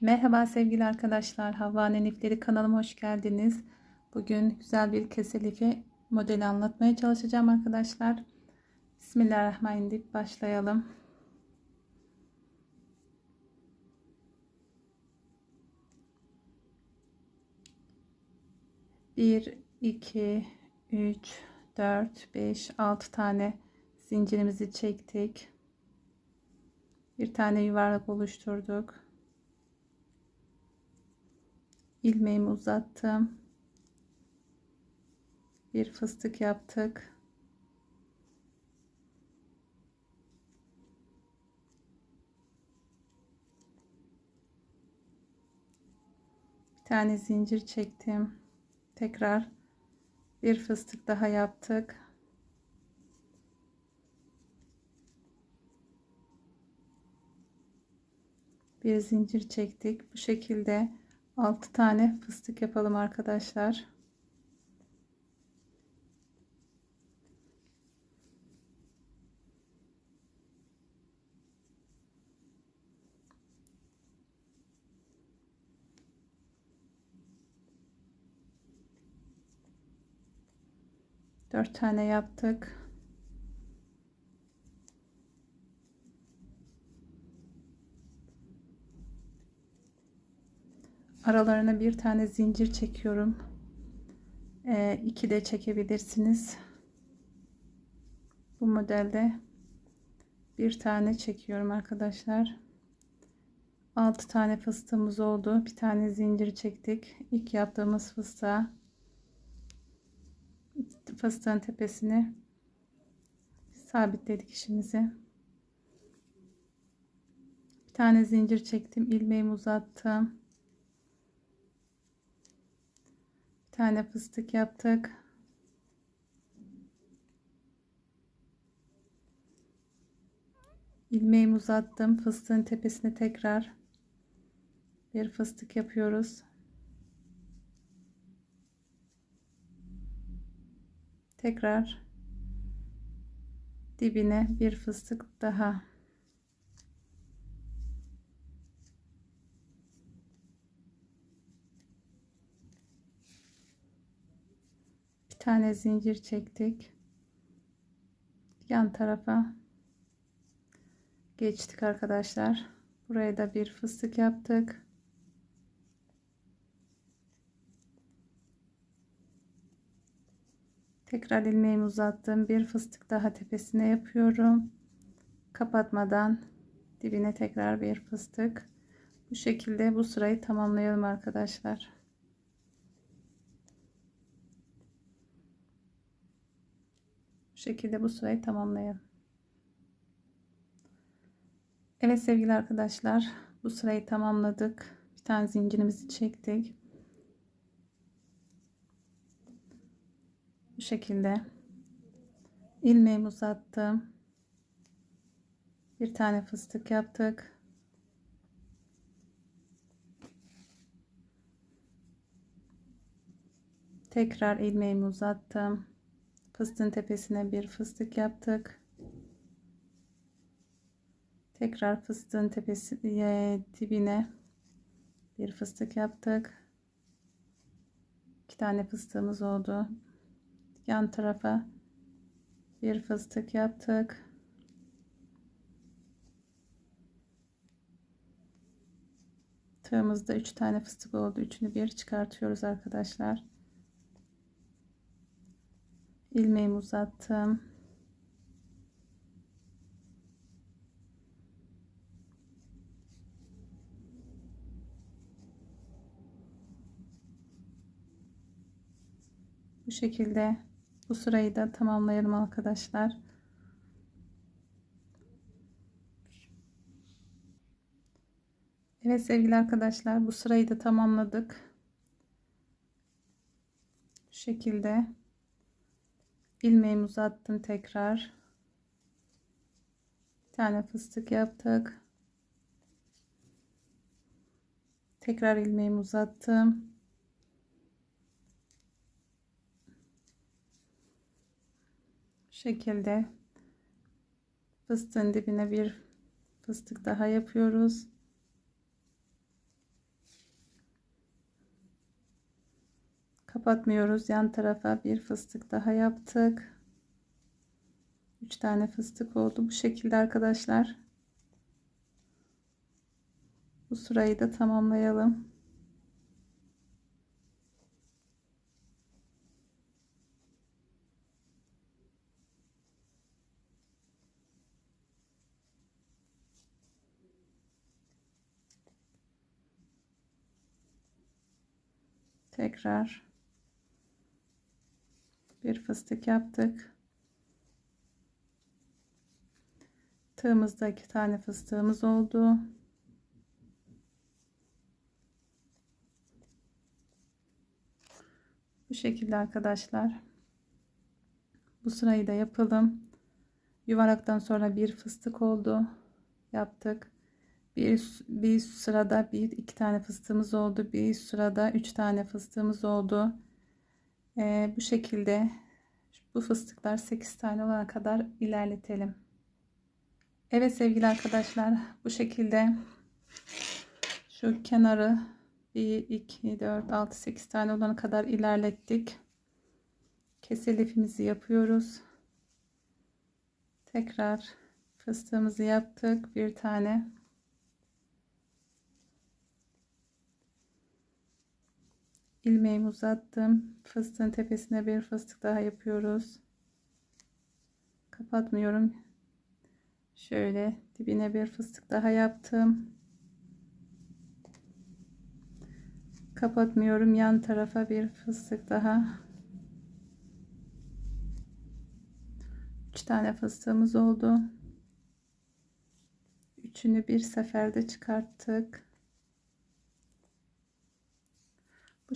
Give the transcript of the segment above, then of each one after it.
Merhaba sevgili arkadaşlar. Havva Nenifleri kanalıma hoş geldiniz. Bugün güzel bir keselifi modeli anlatmaya çalışacağım arkadaşlar. Bismillahirrahmanirrahim başlayalım. Bir, iki, üç, dört, beş, altı tane zincirimizi çektik. Bir tane yuvarlak oluşturduk ilmeğimi uzattım. Bir fıstık yaptık. Bir tane zincir çektim. Tekrar bir fıstık daha yaptık. Bir zincir çektik. Bu şekilde 6 tane fıstık yapalım arkadaşlar. Dört tane yaptık. Aralarına bir tane zincir çekiyorum. Ee, iki de çekebilirsiniz. Bu modelde bir tane çekiyorum arkadaşlar. 6 tane fıstığımız oldu. Bir tane zincir çektik. İlk yaptığımız fıstığa fıstığın tepesini sabitledik işimizi. Bir tane zincir çektim. ilmeğimi uzattım. Tane fıstık yaptık. ilmeğimi uzattım. Fıstığın tepesine tekrar bir fıstık yapıyoruz. Tekrar dibine bir fıstık daha tane zincir çektik. Yan tarafa geçtik arkadaşlar. Buraya da bir fıstık yaptık. Tekrar ilmeğimi uzattım. Bir fıstık daha tepesine yapıyorum. Kapatmadan dibine tekrar bir fıstık. Bu şekilde bu sırayı tamamlayalım arkadaşlar. Şekilde bu sırayı tamamlayalım. Evet sevgili arkadaşlar bu sırayı tamamladık. Bir tane zincirimizi çektik. Bu şekilde ilmeğimi uzattım. Bir tane fıstık yaptık. Tekrar ilmeğimi uzattım fıstığın tepesine bir fıstık yaptık. Tekrar fıstığın tepesi e, dibine bir fıstık yaptık. İki tane fıstığımız oldu. Yan tarafa bir fıstık yaptık. Tığımızda üç tane fıstık oldu. Üçünü bir çıkartıyoruz arkadaşlar ilmeğimi uzattım. Bu şekilde bu sırayı da tamamlayalım arkadaşlar. Evet sevgili arkadaşlar bu sırayı da tamamladık. Bu şekilde ilmeğimi uzattım tekrar. Bir tane fıstık yaptık. Tekrar ilmeğimi uzattım. Şekilde fıstığın dibine bir fıstık daha yapıyoruz Kapatmıyoruz. Yan tarafa bir fıstık daha yaptık. 3 tane fıstık oldu. Bu şekilde arkadaşlar. Bu sırayı da tamamlayalım. Tekrar bir fıstık yaptık. Tığımızda iki tane fıstığımız oldu. Bu şekilde arkadaşlar. Bu sırayı da yapalım. Yuvarlaktan sonra bir fıstık oldu. Yaptık. Bir, bir sırada bir iki tane fıstığımız oldu. Bir sırada üç tane fıstığımız oldu. Ee, bu şekilde bu fıstıklar 8 tane olana kadar ilerletelim. Evet sevgili arkadaşlar bu şekilde şu kenarı 1 2 4 6 8 tane olana kadar ilerlettik. Kesel ipimizi yapıyoruz. Tekrar fıstığımızı yaptık. Bir tane ilmeğimi uzattım. Fıstığın tepesine bir fıstık daha yapıyoruz. Kapatmıyorum. Şöyle dibine bir fıstık daha yaptım. Kapatmıyorum. Yan tarafa bir fıstık daha. 3 tane fıstığımız oldu. Üçünü bir seferde çıkarttık.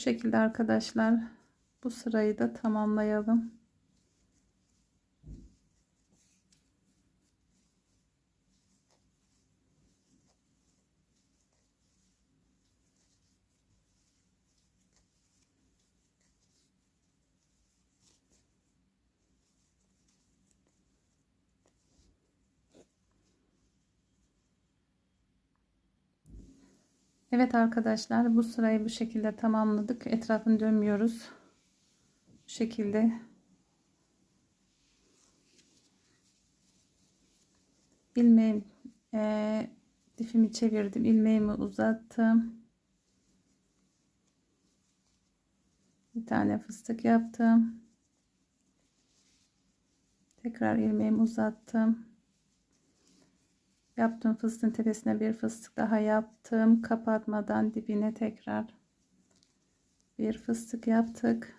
Bu şekilde arkadaşlar bu sırayı da tamamlayalım. Evet arkadaşlar bu sırayı bu şekilde tamamladık. Etrafını dönmüyoruz. Bu şekilde ilmeğim e, difimi çevirdim. ilmeğimi uzattım. Bir tane fıstık yaptım. Tekrar ilmeğimi uzattım. Yaptım fıstığın tepesine bir fıstık daha yaptım. Kapatmadan dibine tekrar bir fıstık yaptık.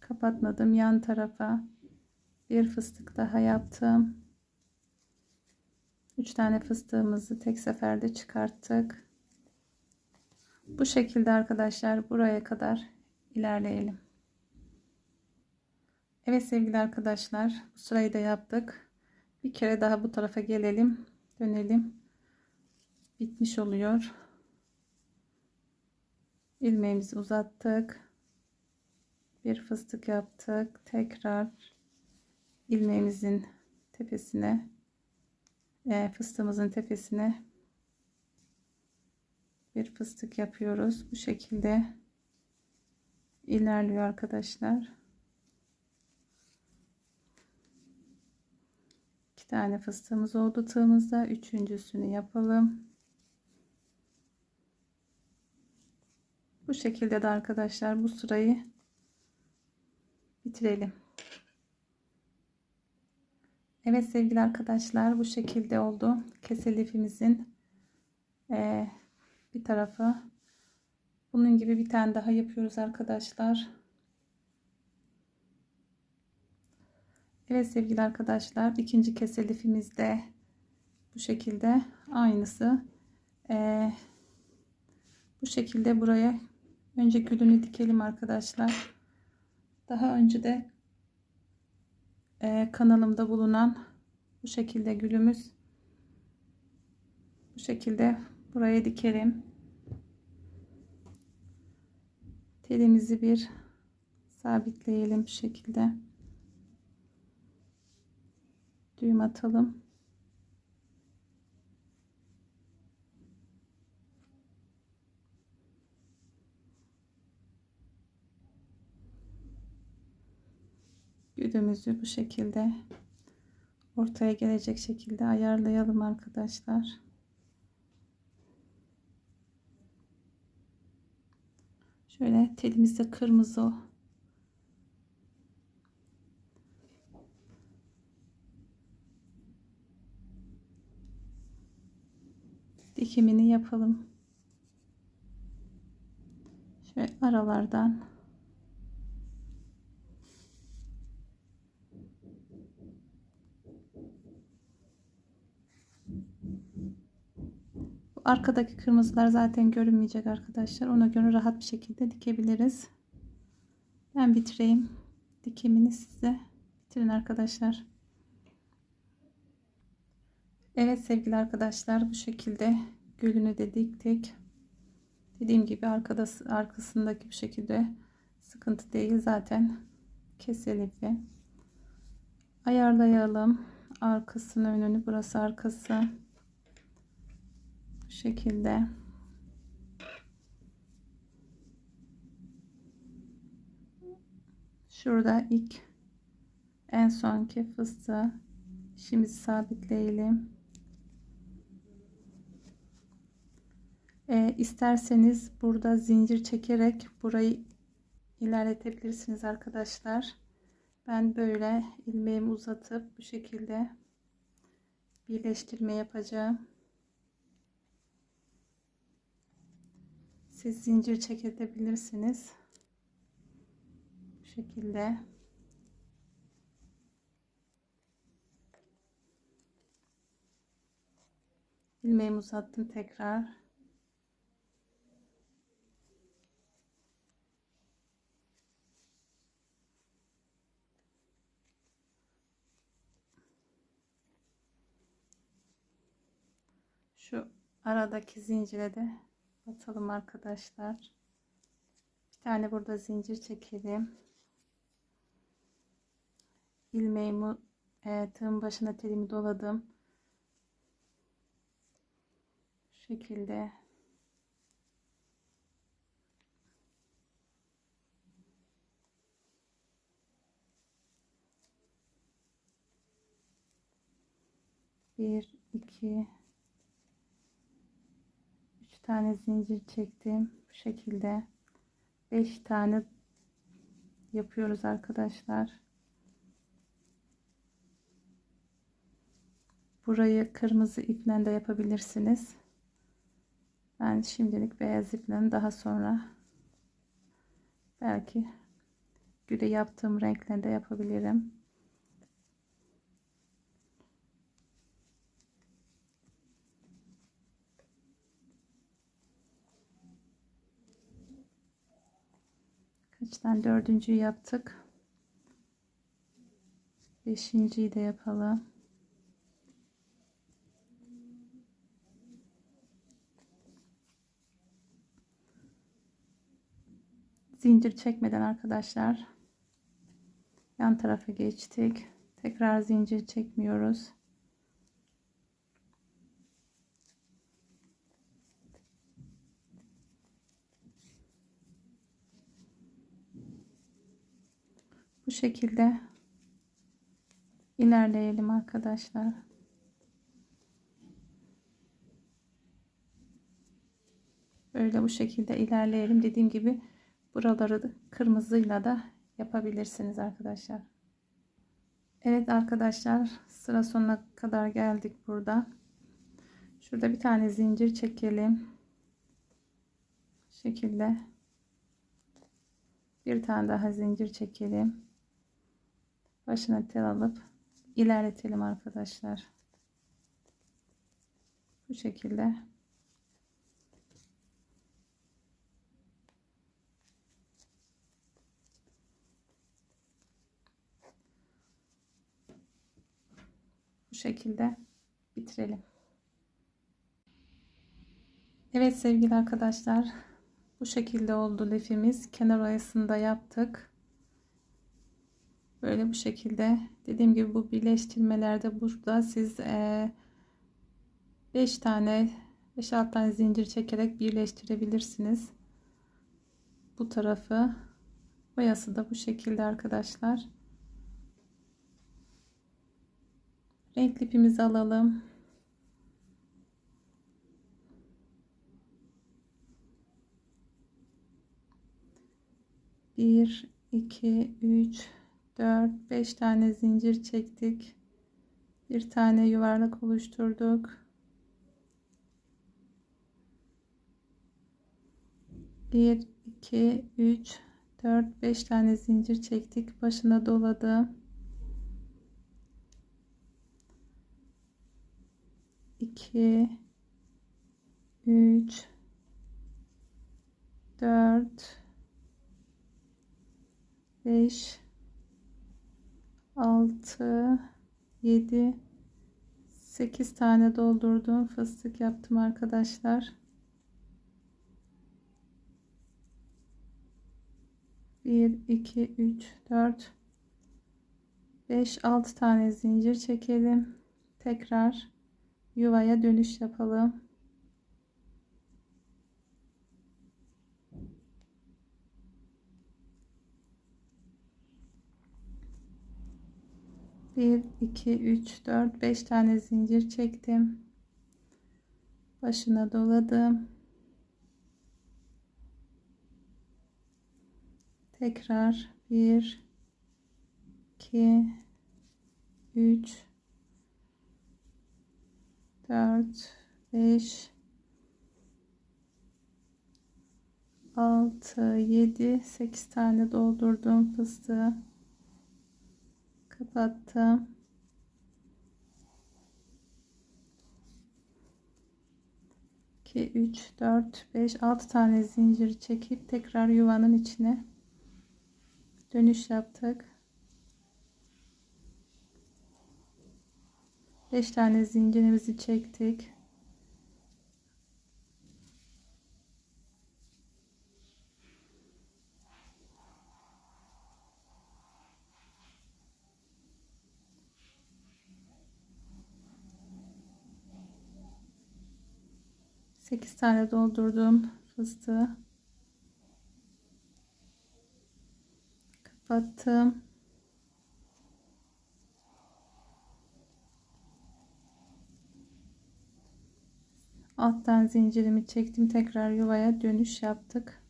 Kapatmadım yan tarafa bir fıstık daha yaptım. Üç tane fıstığımızı tek seferde çıkarttık. Bu şekilde arkadaşlar buraya kadar ilerleyelim. Evet sevgili arkadaşlar bu sırayı da yaptık. Bir kere daha bu tarafa gelelim. Dönelim. Bitmiş oluyor. ilmeğimizi uzattık. Bir fıstık yaptık. Tekrar ilmeğimizin tepesine e, fıstığımızın tepesine bir fıstık yapıyoruz. Bu şekilde ilerliyor arkadaşlar. Tane fıstığımız oldu tığımızda. Üçüncüsünü yapalım. Bu şekilde de arkadaşlar bu sırayı bitirelim. Evet sevgili arkadaşlar bu şekilde oldu. Kesel ipimizin e, bir tarafı. Bunun gibi bir tane daha yapıyoruz arkadaşlar. Evet sevgili arkadaşlar ikinci kese lifimizde bu şekilde aynısı. Ee, bu şekilde buraya önce gülünü dikelim arkadaşlar. Daha önce de e, kanalımda bulunan bu şekilde gülümüz bu şekilde buraya dikelim telimizi bir sabitleyelim bu şekilde düğüm atalım. Güdümüzü bu şekilde ortaya gelecek şekilde ayarlayalım arkadaşlar. Şöyle telimizde kırmızı dikimini yapalım. Şöyle aralardan arkadaki kırmızılar zaten görünmeyecek arkadaşlar. Ona göre rahat bir şekilde dikebiliriz. Ben bitireyim. Dikimini size bitirin arkadaşlar. Evet sevgili arkadaşlar bu şekilde gülünü de diktik. Dediğim gibi arkada, arkasındaki bu şekilde sıkıntı değil zaten keselifi. Ayarlayalım. Arkasını önünü burası arkası. Bu şekilde. Şurada ilk en sonki fıstığı şimdi sabitleyelim. E, isterseniz burada zincir çekerek burayı ilerletebilirsiniz arkadaşlar. Ben böyle ilmeğimi uzatıp bu şekilde birleştirme yapacağım. Siz zincir çekebilirsiniz. Bu şekilde. ilmeğimi uzattım tekrar. Şu aradaki zincire de batalım arkadaşlar. Bir tane burada zincir çekelim. ilmeğimi e, tığın başına telimi doladım. Şu şekilde bir iki tane zincir çektim. Bu şekilde 5 tane yapıyoruz arkadaşlar. Burayı kırmızı iple de yapabilirsiniz. Ben şimdilik beyaz iple daha sonra belki güle yaptığım renkle de yapabilirim kaçtan dördüncüyü yaptık. Beşinciyi de yapalım. Zincir çekmeden arkadaşlar yan tarafa geçtik. Tekrar zincir çekmiyoruz bu şekilde ilerleyelim arkadaşlar. Böyle bu şekilde ilerleyelim. Dediğim gibi buraları kırmızıyla da yapabilirsiniz arkadaşlar. Evet arkadaşlar sıra sonuna kadar geldik burada. Şurada bir tane zincir çekelim. Şekilde bir tane daha zincir çekelim başına tel alıp ilerletelim arkadaşlar. Bu şekilde. Bu şekilde bitirelim. Evet sevgili arkadaşlar bu şekilde oldu lifimiz kenar oyasında yaptık Böyle bu şekilde. Dediğim gibi bu birleştirmelerde burada siz 5 e, tane 5-6 tane zincir çekerek birleştirebilirsiniz. Bu tarafı boyası da bu şekilde arkadaşlar. ilk ipimizi alalım. Bir, iki, üç, dört, beş tane zincir çektik. Bir tane yuvarlak oluşturduk. Bir, iki, üç, dört, beş tane zincir çektik. Başına doladım. 2 3 4 5 6 7 8 tane doldurdum. Fıstık yaptım arkadaşlar. 1 2 3 4 5 6 tane zincir çekelim. Tekrar yuvaya dönüş yapalım. Bir, iki, üç, dört, beş tane zincir çektim. Başına doladım. Tekrar bir, iki, üç, 4 5 6 7 8 tane doldurdum fıstığı kapattım 2 3 4 5 6 tane zincir çekip tekrar yuvanın içine dönüş yaptık 5 tane zincirimizi çektik. Sekiz tane doldurdum fıstığı. Kapattım. alttan zincirimi çektim tekrar yuvaya dönüş yaptık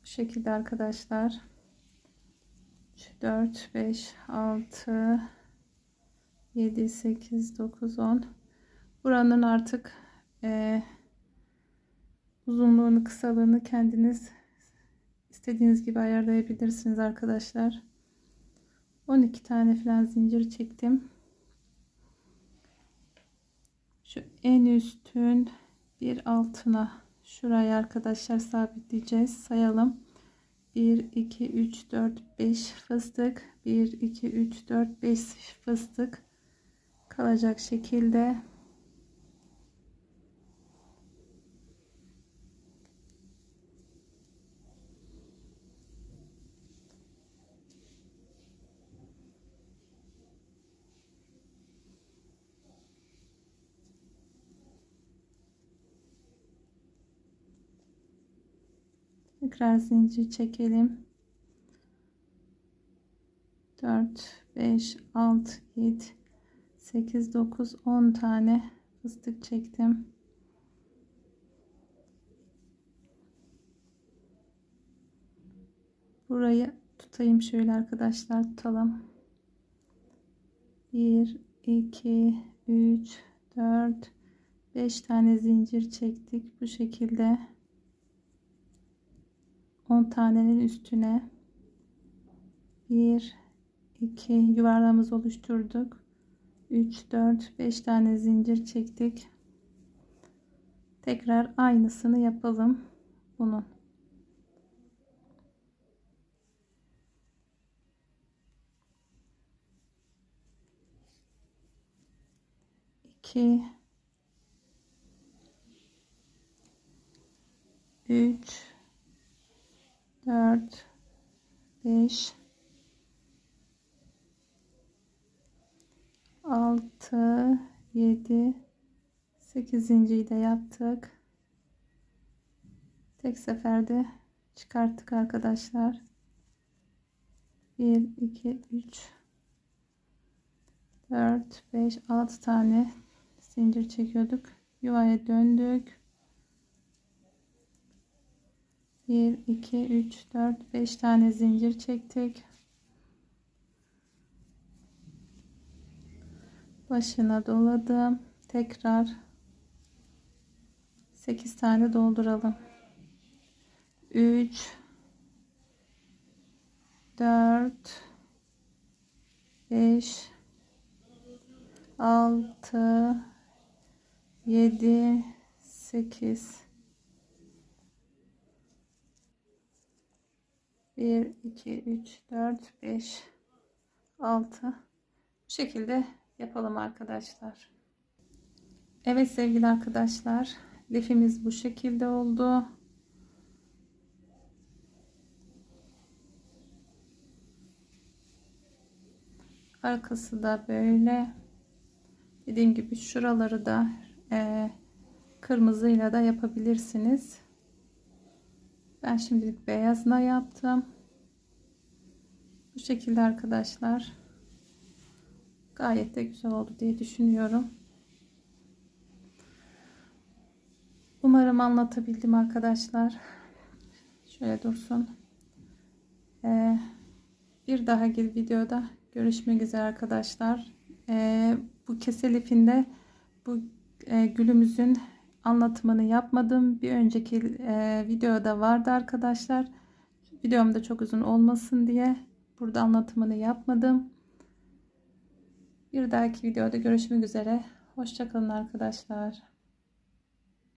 bu şekilde arkadaşlar 3 4 5 6 7 8 9 10 buranın artık e, uzunluğunu kısalığını kendiniz istediğiniz gibi ayarlayabilirsiniz arkadaşlar. 12 tane falan zincir çektim. Şu en üstün bir altına şuraya arkadaşlar sabitleyeceğiz. Sayalım. 1 2 3 4 5 fıstık. 1 2 3 4 5 fıstık. Kalacak şekilde tekrar zincir çekelim. 4 5 6 7 8 9 10 tane fıstık çektim. Burayı tutayım şöyle arkadaşlar tutalım. 1 2 3 4 5 tane zincir çektik. Bu şekilde 10 tanenin üstüne 1 2 yuvarlağımızı oluşturduk. 3 4 5 tane zincir çektik. Tekrar aynısını yapalım bunun. İki üç 4 5 6 7 8. de yaptık. Tek seferde çıkarttık arkadaşlar. 1 2 3 4 5 6 tane zincir çekiyorduk. Yuvaya döndük 1 2 3 4 5 tane zincir çektik. Başına doladım. Tekrar 8 tane dolduralım. 3 4 5 6 7 8 1 2 3 4 5 6 bu şekilde yapalım arkadaşlar. Evet sevgili arkadaşlar lifimiz bu şekilde oldu. Arkası da böyle. Dediğim gibi şuraları da e, kırmızıyla da yapabilirsiniz. Ben şimdilik beyazla yaptım. Bu şekilde arkadaşlar. Gayet de güzel oldu diye düşünüyorum. Umarım anlatabildim arkadaşlar. Şöyle dursun. Ee, bir daha videoda görüşmek üzere arkadaşlar. Ee, bu kese lifinde bu e, gülümüzün anlatımını yapmadım. Bir önceki e, videoda vardı arkadaşlar. Videomda çok uzun olmasın diye burada anlatımını yapmadım. Bir dahaki videoda görüşmek üzere. Hoşçakalın arkadaşlar.